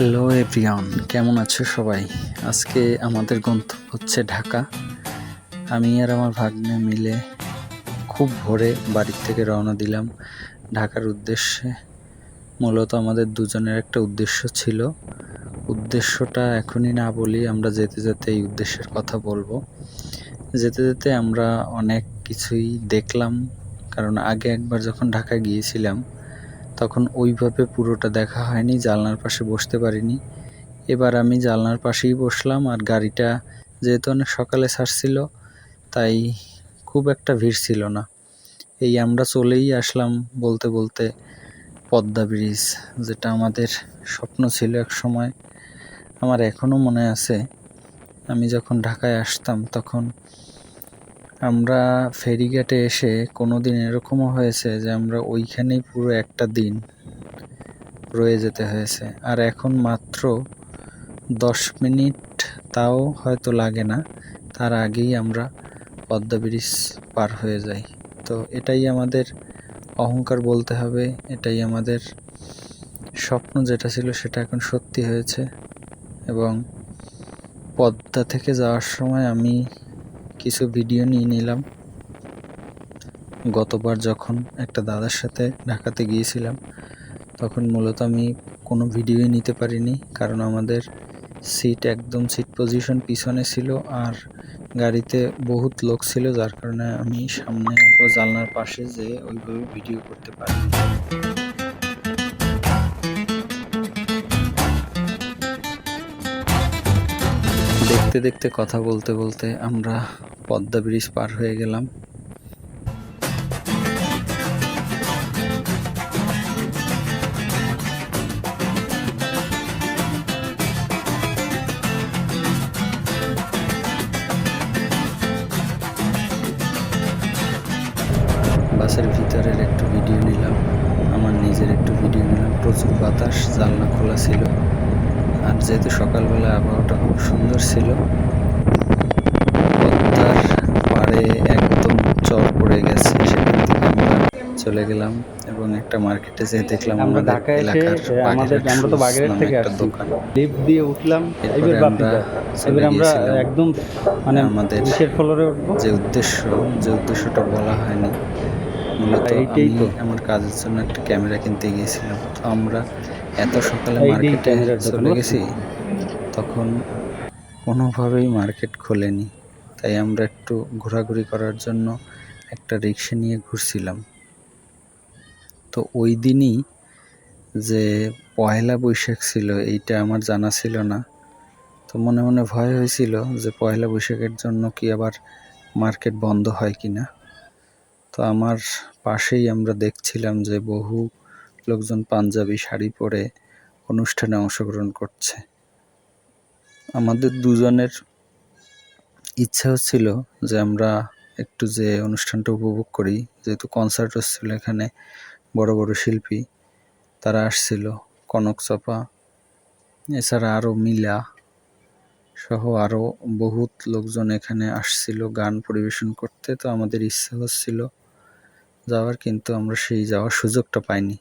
Hello everyone কেমন আছো সবাই? আজকে আমাদের গন্তব্য হচ্ছে ঢাকা। আমি আর আমার ভাগ্নে মিলে খুব ভোরে বাড়ির থেকে রওনা দিলাম ঢাকার উদ্দেশ্যে। মূলত আমাদের দুজনের একটা উদ্দেশ্য ছিল। উদ্দেশ্যটা এখনই না বলি আমরা যেতে যেতে এই উদ্দেশ্যের কথা বলব। যেতে যেতে আমরা অনেক কিছুই দেখলাম। কারণ আগে একবার যখন ঢাকা গিয়েছিলাম তখন ওইভাবে পুরোটা দেখা হয়নি, জানলার পাশে বসতে পারিনি। এবার আমি জানলার পাশেই বসলাম আর গাড়িটা যেহেতু অনেক সকালে ছাড়ছিল, তাই খুব একটা ভিড় ছিল না। এই আমরা চলেই আসলাম বলতে বলতে পদ্মা ব্রিজ, যেটা আমাদের স্বপ্ন ছিল এক সময়। আমার এখনও মনে আছে, আমি যখন ঢাকায় আসতাম তখন আমরা ফেরিঘাটে এসে কোনো দিন এরকমও হয়েছে যে আমরা ওইখানেই পুরো একটা দিন রয়ে যেতে হয়েছে। আর এখন মাত্র দশ মিনিট তাও হয়তো লাগে না, তার আগেই আমরা পদ্মা ব্রিজ পার হয়ে যাই। তো এটাই আমাদের অহংকার বলতে হবে, এটাই আমাদের স্বপ্ন যেটা ছিল সেটা এখন সত্যি হয়েছে। এবং পদ্মা থেকে যাওয়ার সময় আমি কিছু ভিডিও নিয়ে নিলাম। গতবার যখন একটা দাদার সাথে ঢাকাতে গিয়েছিলাম, তখন মূলত আমি কোনো ভিডিওই নিতে পারিনি, কারণ আমাদের সিট একদম সিট পজিশন পিছনে ছিল আর গাড়িতে বহুত লোক ছিল, যার কারণে আমি সামনে জানলার পাশে যেয়ে ওইভাবে ভিডিও করতে পারি দেখতে দেখতে, কথা বলতে বলতে আমরা পদ্মা ব্রিজ পার হয়ে গেলাম। বাসের ভিতরের একটু ভিডিও নিলাম। আমার নিজের একটু ভিডিও নিলাম। প্রচুর বাতাস, জানলা খোলা ছিল। আর যেহেতু সকালবেলা আবহাওয়াটা খুব সুন্দর ছিল পদ্মার পাড়ে একদম চর পড়ে গেছে সেখান থেকে আমরা চলে গেলাম এবং একটা মার্কেটে যেয়ে দেখলাম আমরা ঢাকা এসে এলাকার আমাদের আমরা তো বাগেরহাট থেকে আসছি। লিফট দিয়ে উঠলাম এবার আমরা এবার আমরা একদম মানে আমাদের ফ্লোরে উঠবো। যে উদ্দেশ্য যে উদ্দেশ্যটা বলা হয়নি মূলত আমি আমার কাজের জন্য একটা ক্যামেরা কিনতে গিয়েছিলাম। তো আমরা এত সকালে মার্কেটে চলে গেছি তখন কোনোভাবেই মার্কেট খোলেনি। তাই আমরা একটু ঘোরাঘুরি করার জন্য একটা রিক্সা নিয়ে ঘুরছিলাম। তো ওই দিনই যে পয়লা বৈশাখ ছিল এইটা আমার জানা ছিল না। তো মনে মনে ভয় হয়েছিল যে পয়লা বৈশাখের জন্য কি আবার মার্কেট বন্ধ হয় কি না তো আমার পাশেই আমরা দেখছিলাম যে বহু লোকজন পাঞ্জাবি, শাড়ি পরে অনুষ্ঠানে অংশগ্রহণ করছে। আমাদের দুজনের ইচ্ছা হচ্ছিল যে আমরা একটু যে অনুষ্ঠানটা উপভোগ করি। যেহেতু কনসার্ট হচ্ছিল এখানে, বড় বড় শিল্পী তারা আসছিল, কনক চাপা, এছাড়া আরও মিলা সহ আরও বহুত লোকজন এখানে আসছিল গান পরিবেশন করতে। তো আমাদের ইচ্ছা হচ্ছিল যাওয়ার, কিন্তু আমরা সেই যাওয়ার সুযোগটা পাইনি।